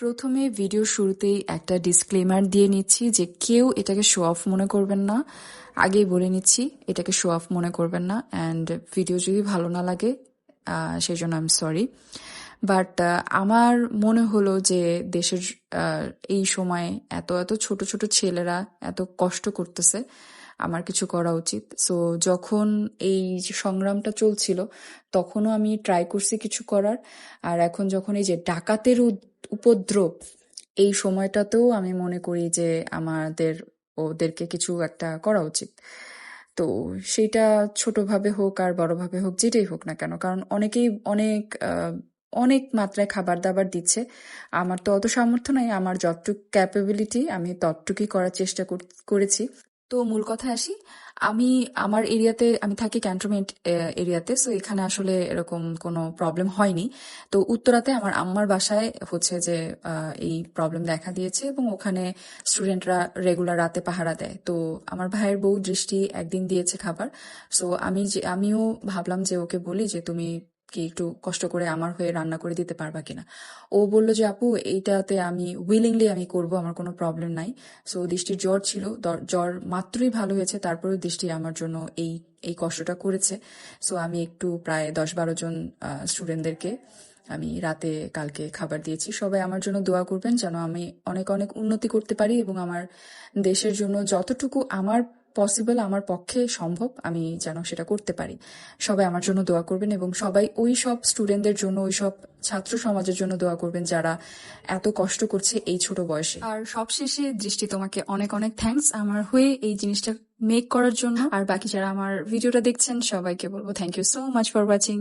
প্রথমে ভিডিও শুরুতেই একটা ডিসক্লেমার দিয়ে নিচ্ছি যে কেউ এটাকে শো অফ মনে করবেন না। আগেই বলে নিচ্ছি, এটাকে শো অফ মনে করবেন না। অ্যান্ড ভিডিও যদি ভালো না লাগে সেই জন্য আই এম সরি বাট আমার মনে হলো যে দেশের এই সময়ে এত এত ছোট ছোট ছেলেরা এত কষ্ট করতেছে, আমার কিছু করা উচিত। সো যখন এই সংগ্রামটা চলছিল, তখনও আমি ট্রাই করছি কিছু করার। আর এখন যখন এই যে ডাকাতের উপদ্রব, এই সময়টাতেও আমি মনে করি যে আমাদের, ওদেরকে কিছু একটা করা উচিত। তো সেটা ছোটভাবে হোক আর বড়ভাবে হোক, যেটাই হোক না কেন, কারণ অনেকেই অনেক অনেক মাত্রায় খাবার দাবার দিচ্ছে। আমার তো অত সামর্থ্য নাই, আমার যতটুকু ক্যাপাবিলিটি আমি ততটুকুই করার চেষ্টা কর- করেছি। তো মূল কথা আসি। আমি, আমার এরিয়াতে, আমি থাকি ক্যান্টনমেন্ট এরিয়াতে সো এখানে আসলে এরকম কোনো প্রবলেম হয়নি। তো উত্তরাতে আমার আম্মার বাসায় হচ্ছে যে এই প্রবলেম দেখা দিয়েছে এবং ওখানে স্টুডেন্টরা রেগুলার রাতে পাহারা দেয়। তো আমার ভাইয়ের বউ দৃষ্টি একদিন দিয়েছে খাবার। সো আমি যে, আমিও ভাবলাম যে ওকে বলি যে, তুমি কি একটু কষ্ট করে আমার হয়ে রান্না করে দিতে পারবা কিনা। ও বলল যে, আপু, এইটাতে আমি উইলিংলি আমি করব, আমার কোনো প্রবলেম নাই। সো দৃষ্টির জ্বর ছিল জ্বর মাত্রই ভালো হয়েছে তারপরে দৃষ্টি আমার জন্য এই এই কষ্টটা করেছে। সো আমি একটু প্রায় দশ বারো জন স্টুডেন্টদেরকে আমি রাতে কালকে খাবার দিয়েছি। সবাই আমার জন্য দোয়া করবেন যেন আমি অনেক অনেক উন্নতি করতে পারি এবং আমার দেশের জন্য যতটুকু আমার পসিবল আমার পক্ষে সম্ভব, আমি যেন সেটা করতে পারি। সবাই আমার জন্য দোয়া করবেন এবং সবাই ওই সব স্টুডেন্টদের জন্য, ওই সব ছাত্র সমাজের জন্য দোয়া করবেন যারা এত কষ্ট করছে এই ছোট বয়সে। আর সবশেষে দৃষ্টি তোমাকে অনেক অনেক থ্যাংকস আমার হয়ে এই জিনিসটা মেক করার জন্য। আর বাকি যারা আমার ভিডিওটা দেখছেন, সবাইকে বলব thank you so much for watching